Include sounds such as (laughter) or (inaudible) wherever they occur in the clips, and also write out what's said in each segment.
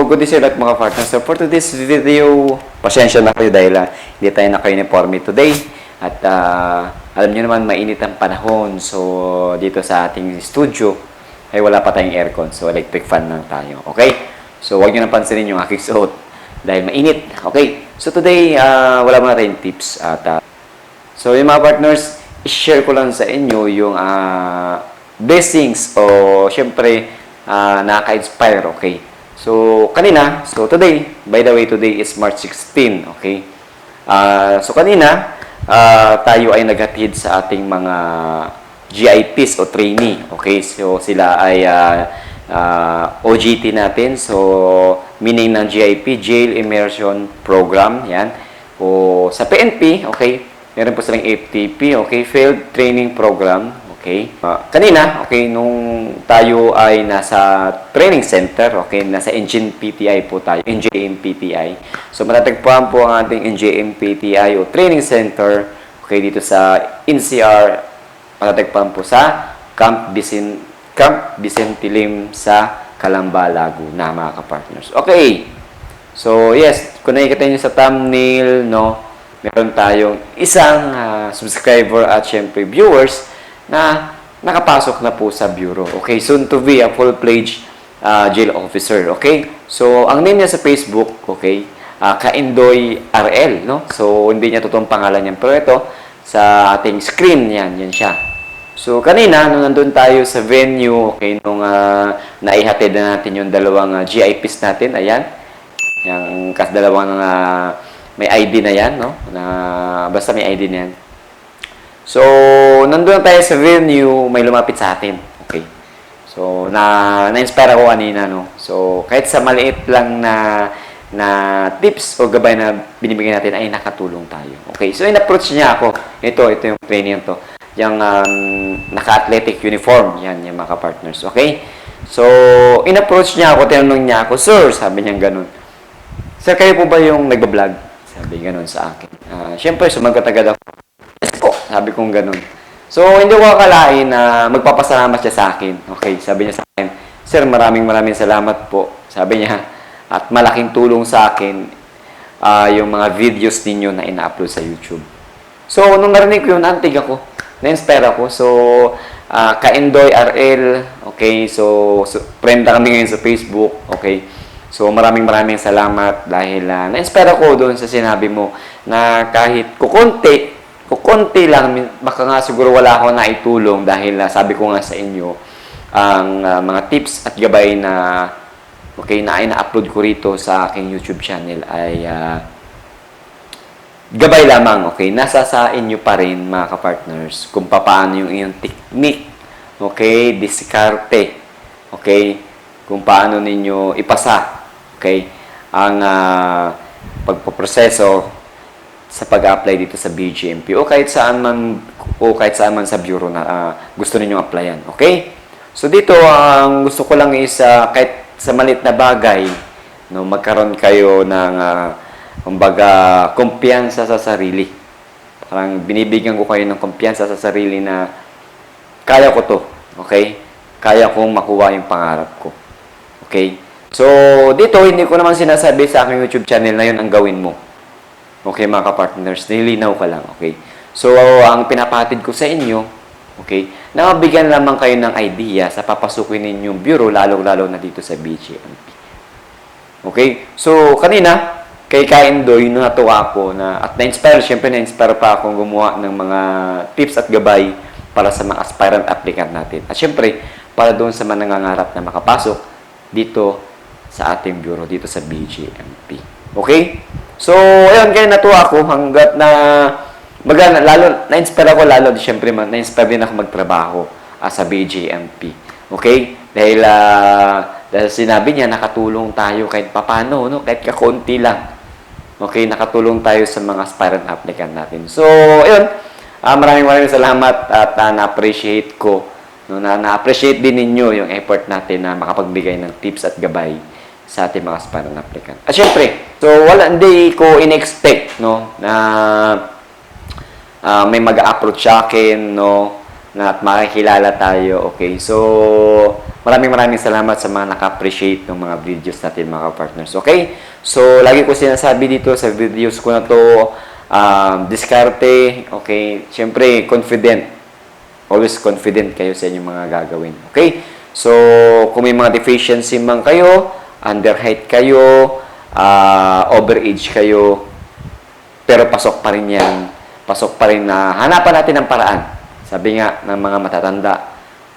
So, good day lahat mga partners. So, for today's video, pasensya na kayo dahil ah, hindi tayo naka-uniforme today. At ah, alam nyo naman, mainit ang panahon. So, dito sa ating studio, ay wala pa tayong aircon. So, electric fan lang tayo. Okay? So, huwag nyo nang pansinin yung aking suot (laughs) dahil mainit. Okay? So, today, ah, wala muna tayong tips. At, ah, so, yung mga partners, i-share ko lang sa inyo yung ah, blessings o syempre ah, nakaka-inspire, okay? So, kanina, so today, by the way, today is March 16, okay? Ah, so, kanina, ah, tayo ay naghatid sa ating mga GIPs o trainee, okay? So, sila ay ah, ah, OGT natin, so, meaning ng GIP, Jail Immersion Program, yan. O sa PNP, okay, meron po silang FTP, okay, Field Training Program, okay. Ah, kanina, okay, nung tayo ay nasa training center, okay, nasa Engine PTI po tayo, NJM PTI. So, matatagpuan po ang ating NJM PTI o training center, okay, dito sa NCR, matatagpuan po sa Camp Vicen Camp Vicente Lim sa Calamba, Laguna, mga kapartners. Okay. So, yes, kung nakikita nyo sa thumbnail, no, meron tayong isang ah, subscriber at syempre viewers na nakapasok na po sa bureau. Okay, soon to be a full-fledged ah, jail officer. Okay? So, ang name niya sa Facebook, okay, ah, Kaindoy RL, no? So, hindi niya totoong pangalan yan. Pero ito, sa ating screen, yan, yan siya. So, kanina, nung nandun tayo sa venue, okay, nung uh, naihatid na natin yung dalawang ah, GIPs natin, ayan, yung kas dalawang ah, may ID na yan, no? Na, basta may ID na yan. So, nandun tayo sa venue, may lumapit sa atin. Okay. So, na, na-inspire ako kanina, no? So, kahit sa maliit lang na na tips o gabay na binibigyan natin ay nakatulong tayo. Okay, so in-approach niya ako. Ito, ito yung training to. Yung um, naka-athletic uniform. Yan, yung mga partners. Okay? So, in-approach niya ako, tinanong niya ako, Sir, sabi niya ganun. Sir, kayo po ba yung nagbablog? Sabi ganun sa akin. Ah, Siyempre, sumagot agad ako. Sabi kong ganun. So, hindi ko akalain na magpapasalamat siya sa akin. Okay, sabi niya sa akin, Sir, maraming maraming salamat po. Sabi niya, at malaking tulong sa akin ah, yung mga videos ninyo na ina-upload sa YouTube. So, nung narinig ko yun, antig ako. Na-inspire ako. So, ah, Kaendoy RL, okay, so, so friend na kami ngayon sa Facebook, okay. So, maraming maraming salamat dahil ah, na-inspire ako doon sa sinabi mo na kahit kukunti, kukunti lang, min- baka nga siguro wala ako na itulong dahil ah, sabi ko nga sa inyo, ang ah, mga tips at gabay na okay, na ina-upload ko rito sa aking YouTube channel ay ah, gabay lamang, okay? Nasa sa inyo pa rin, mga kapartners, kung paano yung iyong technique, okay? Diskarte, okay? Kung paano ninyo ipasa, okay? Ang ah, pagpoproseso sa pag-apply dito sa BGMP o kahit saan man o kahit saan man sa bureau na ah, gusto ninyong applyan, okay? So dito ang gusto ko lang is ah, kahit sa malit na bagay no magkaroon kayo ng ah, kumbaga kumpiyansa sa sarili. Parang binibigyan ko kayo ng kumpiyansa sa sarili na kaya ko to, okay? Kaya kong makuha yung pangarap ko. Okay? So, dito, hindi ko naman sinasabi sa aking YouTube channel na yun ang gawin mo. Okay, mga kapartners, nilinaw ka lang, okay? So, ang pinapatid ko sa inyo, okay, na mabigyan lamang kayo ng idea sa papasukin ninyong bureau, lalo-lalo na dito sa BGMP. Okay? So, kanina, kay Kaindoy, natuwa ako na, at na-inspire, syempre na-inspire pa akong gumawa ng mga tips at gabay para sa mga aspirant applicant natin. At syempre, para doon sa mga nangangarap na makapasok dito sa ating bureau, dito sa BGMP. Okay? So, ayun, kaya natuwa ako hanggat na, baga, lalo, na-inspire ako lalo, syempre, man, na-inspire din ako magtrabaho ah, sa BGMP. Okay? Dahil, ah, dahil sinabi niya, nakatulong tayo kahit papano, no? kahit kakunti lang. Okay, nakatulong tayo sa mga aspirant applicant natin. So, ayun, ah, maraming maraming salamat at ah, na-appreciate ko, no, na na-appreciate din ninyo yung effort natin na makapagbigay ng tips at gabay sa ating mga aspirant applicant. At syempre, so wala, hindi ko in-expect, no, na ah, may mag-approach sa akin, no, na at makikilala tayo. Okay, so maraming maraming salamat sa mga naka-appreciate ng mga videos natin mga partners. Okay? So, lagi ko sinasabi dito sa videos ko na to, um, diskarte, okay? Siyempre, confident. Always confident kayo sa inyong mga gagawin. Okay? So, kung may mga deficiency man kayo, under height kayo, uh, overage kayo, pero pasok pa rin yan. Pasok pa rin na hanapan natin ng paraan. Sabi nga ng mga matatanda,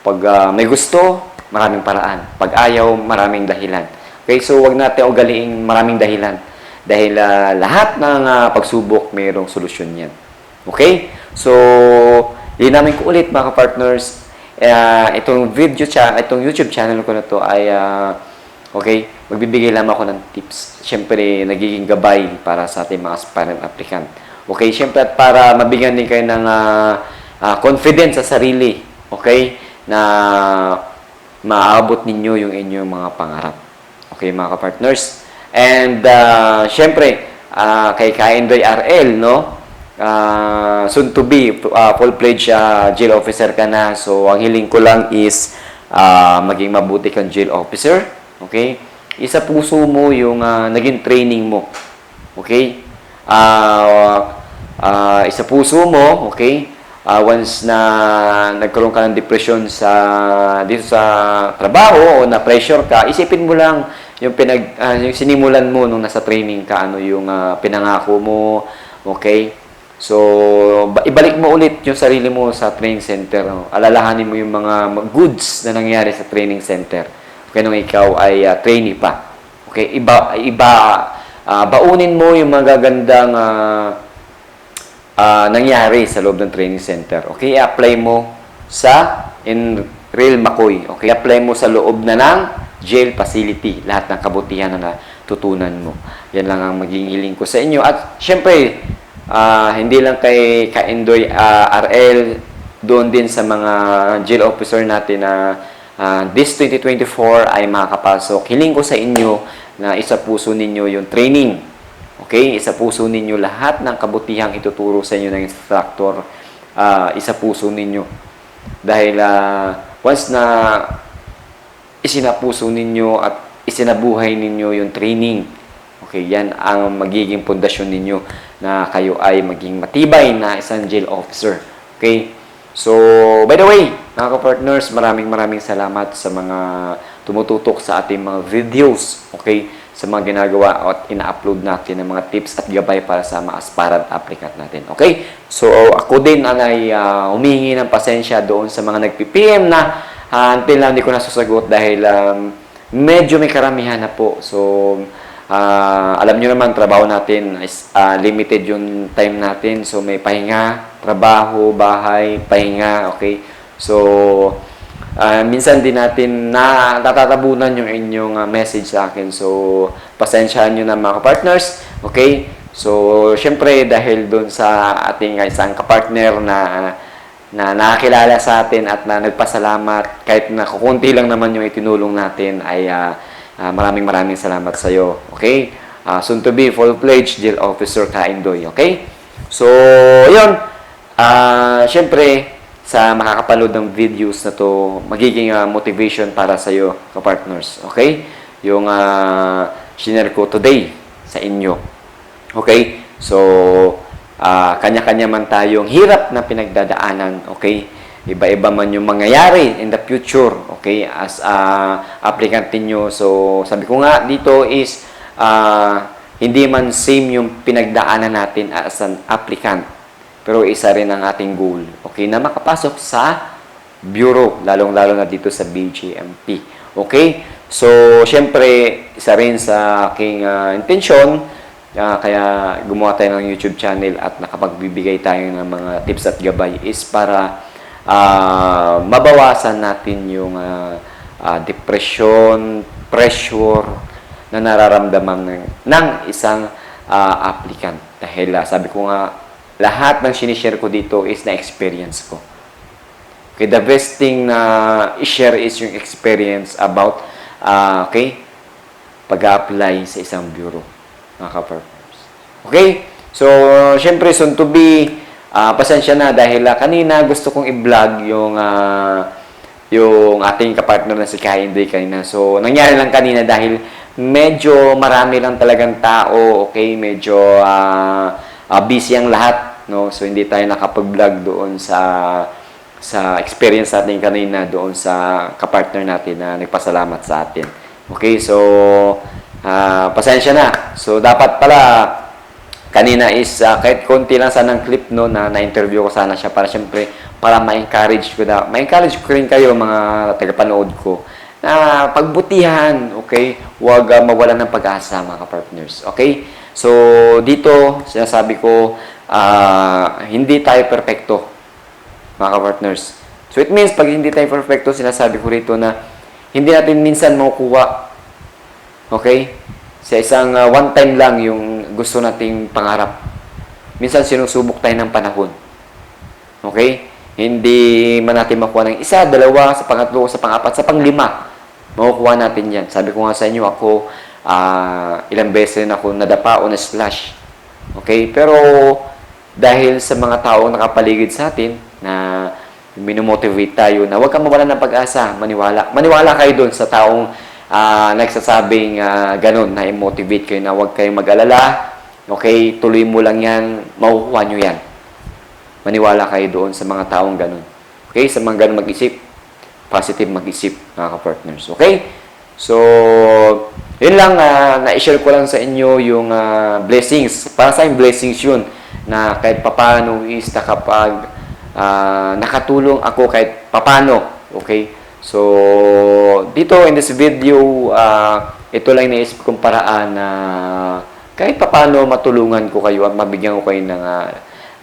pag ah, may gusto, maraming paraan. Pag ayaw, maraming dahilan. Okay, so wag natin ugaliing maraming dahilan. Dahil ah, lahat ng ah, pagsubok, mayroong solusyon yan. Okay? So, namin ko ulit mga partners itong video cha itong YouTube channel ko na to ay ah, okay, magbibigay lamang ako ng tips. Siyempre, nagiging gabay para sa ating mga aspirant applicant. Okay, siyempre at para mabigyan din kayo ng ah, ah, confidence sa sarili. Okay? Na maaabot ninyo yung inyong mga pangarap. Okay, mga partners And, uh, syempre, ah, kay Kaindoy RL, no? Ah, soon to be, uh, full-fledged ah, jail officer ka na. So, ang hiling ko lang is ah, maging mabuti kang jail officer. Okay? Isa puso mo yung ah, naging training mo. Okay? Ah, ah, isa puso mo, okay? Ah, once na nagkaroon ka ng depression sa dito sa trabaho o na pressure ka, isipin mo lang yung pinag ah, yung sinimulan mo nung nasa training ka, ano yung ah, pinangako mo, okay? So, ba- ibalik mo ulit yung sarili mo sa training center. Alalahanin mo yung mga goods na nangyari sa training center. Okay, nung ikaw ay ah, trainee pa. Okay, iba iba ah, baunin mo yung magagandang ah, ah, nangyari sa loob ng training center. Okay, i-apply mo sa in real Makoy. Okay, apply mo sa loob na ng jail facility. Lahat ng kabutihan na natutunan mo. Yan lang ang magiging hiling ko sa inyo. At syempre, ah, hindi lang kay Kaindoy ah, RL, doon din sa mga jail officer natin na ah, this 2024 ay makakapasok. Hiling ko sa inyo na isa puso ninyo yung training Okay? Isa puso ninyo lahat ng kabutihang ituturo sa inyo ng instructor. ah, isa puso ninyo. Dahil ah, once na isinapuso ninyo at isinabuhay ninyo yung training, okay, yan ang magiging pundasyon ninyo na kayo ay maging matibay na isang jail officer. Okay? So, by the way, mga ka-partners, maraming maraming salamat sa mga tumututok sa ating mga videos. Okay? Sa mga ginagawa at ina-upload natin ng mga tips at gabay para sa mga aspirant applicant natin. Okay? So, ako din ay uh, humihingi ng pasensya doon sa mga nag-PPM na uh, until na hindi ko nasusagot dahil um, medyo may karamihan na po. So, ah, alam nyo naman, trabaho natin is ah, limited yung time natin. So, may pahinga, trabaho, bahay, pahinga, okay? So, ah, minsan din natin na natatabunan yung inyong ah, message sa akin. So, pasensyahan nyo na mga partners, okay? So, syempre, dahil doon sa ating isang kapartner na na nakakilala sa atin at na nagpasalamat kahit na kukunti lang naman yung itinulong natin ay ah, ah, maraming maraming salamat sa iyo. Okay? Ah, soon to be full-fledged jail officer Kaindoy. Okay? So, yun. Ah, syempre, sa makakapanood ng videos na to, magiging ah, motivation para sa iyo, ka-partners. Okay? Yung uh, shinare ko today sa inyo. Okay? So, ah, kanya-kanya man tayong hirap na pinagdadaanan, okay? Iba-iba man yung mangyayari in the future, okay? As a applicant ninyo. So, sabi ko nga dito is ah, hindi man same yung pinagdaanan natin as an applicant. Pero isa rin ang ating goal, okay? Na makapasok sa bureau, lalong-lalo na dito sa BGMP. Okay? So, syempre, isa rin sa aking ah, intensyon Ah, kaya gumawa tayo ng YouTube channel at nakapagbibigay tayo ng mga tips at gabay is para ah, mabawasan natin yung ah, ah, depression, pressure na nararamdaman ng, ng isang ah, applicant. Dahil ah, sabi ko nga, lahat ng sinishare ko dito is na experience ko. Okay, the best thing na i-share is yung experience about ah, okay, pag-apply sa isang bureau mga ka-partners. Okay? So, syempre, soon to be, ah, pasensya na dahil ah, kanina gusto kong i-vlog yung, ah, yung ating kapartner na si Kaindoy kanina. So, nangyari lang kanina dahil medyo marami lang talagang tao, okay? Medyo ah, ah, busy ang lahat, no? So, hindi tayo nakapag-vlog doon sa sa experience natin kanina doon sa kapartner natin na nagpasalamat sa atin. Okay, so ah, pasensya na. So dapat pala kanina is ah, kahit konti lang sana ng clip no na na-interview ko sana siya para syempre para ma-encourage ko na ma-encourage ko rin kayo mga tagapanood ko na pagbutihan, okay? Huwag ah, mawalan ng pag-asa mga partners, okay? So dito sinasabi ko ah, hindi tayo perpekto mga partners. So it means pag hindi tayo perfecto, sinasabi ko rito na hindi natin minsan makukuha. Okay? Sa isang uh, one time lang yung gusto nating pangarap. Minsan sinusubok tayo ng panahon. Okay? Hindi man natin makuha ng isa, dalawa, sa pangatlo, sa pangapat, sa panglima. Makukuha natin yan. Sabi ko nga sa inyo, ako ah, ilang beses rin ako nadapa o na-slash. Okay? Pero dahil sa mga taong nakapaligid sa atin na minomotivate tayo na huwag kang mawalan ng pag-asa, maniwala. Maniwala kayo doon sa taong ah, nagsasabing ah, ganun, na i-motivate kayo na huwag kayong mag-alala. Okay, tuloy mo lang yan, makukuha nyo yan. Maniwala kayo doon sa mga taong ganun. Okay, sa mga ganun mag-isip, positive mag-isip, mga ka-partners. Okay? So, yun lang, ah, na-share ko lang sa inyo yung ah, blessings. Para sa akin, blessings yun na kahit papano is nakapag ah, nakatulong ako kahit papano. Okay? So, dito in this video, ah, ito lang naisip kong paraan na kahit papano matulungan ko kayo at mabigyan ko kayo ng ah,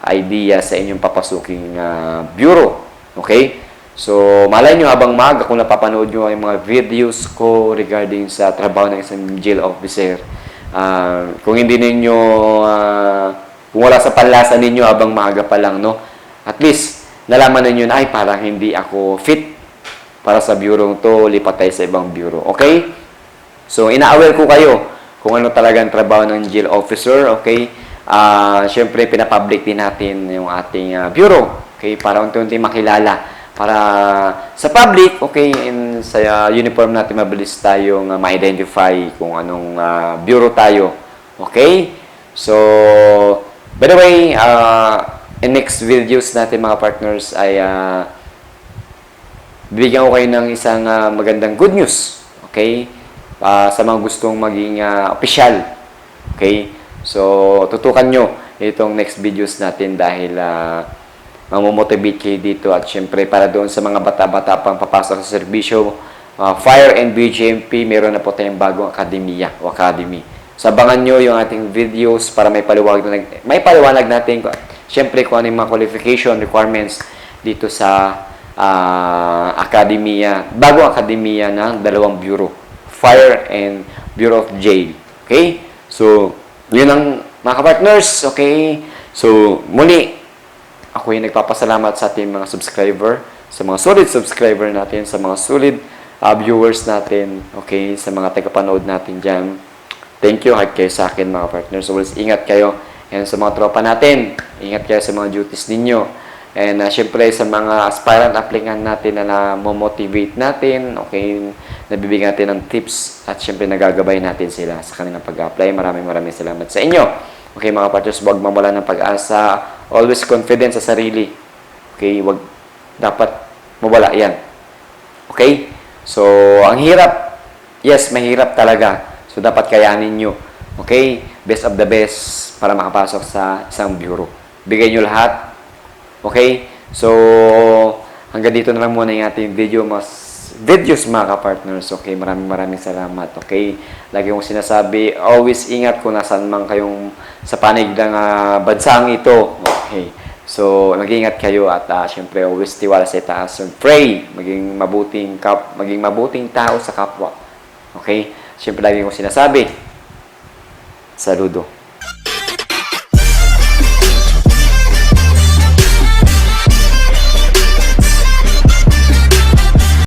idea sa inyong papasuking ah, bureau. Okay? So, malay nyo habang maaga kung napapanood nyo ang mga videos ko regarding sa trabaho ng isang jail officer. Ah, kung hindi ninyo, ah, kung wala sa panlasa ninyo habang maaga pa lang, no? At least, nalaman ninyo na, ay, parang hindi ako fit para sa bureau to, lipat tayo sa ibang bureau. Okay? So, ina-aware ko kayo kung ano talaga ang trabaho ng jail officer, okay? Ah, Siyempre, pinapublic din natin yung ating ah, bureau, okay? Para unti-unti makilala. Para sa public, okay, in, sa ah, uniform natin mabilis tayong ah, ma-identify kung anong ah, bureau tayo. Okay? So, by the way, ah, in next videos natin mga partners ay ah, bibigyan ko kayo ng isang ah, magandang good news. Okay? Ah, sa mga gustong maging ah, official. Okay? So, tutukan nyo itong next videos natin dahil uh, mamomotivate kayo dito at syempre para doon sa mga bata-bata pang papasok sa serbisyo, ah, Fire and BGMP, meron na po tayong bagong akademiya o academy. So, abangan nyo yung ating videos para may paliwanag, may paliwanag natin syempre kung ano yung mga qualification requirements dito sa ah, akademiya, bagong akademiya ng dalawang bureau, Fire and Bureau of Jail. Okay? So, yun ang mga partners okay? So, muli, ako yung nagpapasalamat sa ating mga subscriber, sa mga solid subscriber natin, sa mga solid ah, viewers natin, okay? Sa mga tagapanood natin dyan. Thank you, hard kayo sa akin mga partners. Always ingat kayo. And sa mga tropa natin, ingat kayo sa mga duties ninyo. And uh, syempre sa mga aspirant applicant natin na na-motivate natin, okay, nabibigyan natin ng tips at syempre nagagabay natin sila sa kanilang pag-apply. Maraming maraming salamat sa inyo. Okay mga partners, huwag mawala ng pag-asa. Always confident sa sarili. Okay, wag dapat mawala yan. Okay? So, ang hirap, yes, mahirap talaga. So, dapat kayanin nyo. Okay? Best of the best para makapasok sa isang bureau. Bigay nyo lahat. Okay? So, hanggang dito na lang muna yung ating video. Mas videos mga ka-partners. Okay? Maraming maraming salamat. Okay? Lagi kong sinasabi, always ingat kung nasaan man kayong sa panig ng ah, bansang ito. Okay? So, mag-ingat kayo at uh, syempre always tiwala sa itaas and pray. Maging mabuting kap, maging mabuting tao sa kapwa. Okay? Syempre lagi kong sinasabi. Saludo.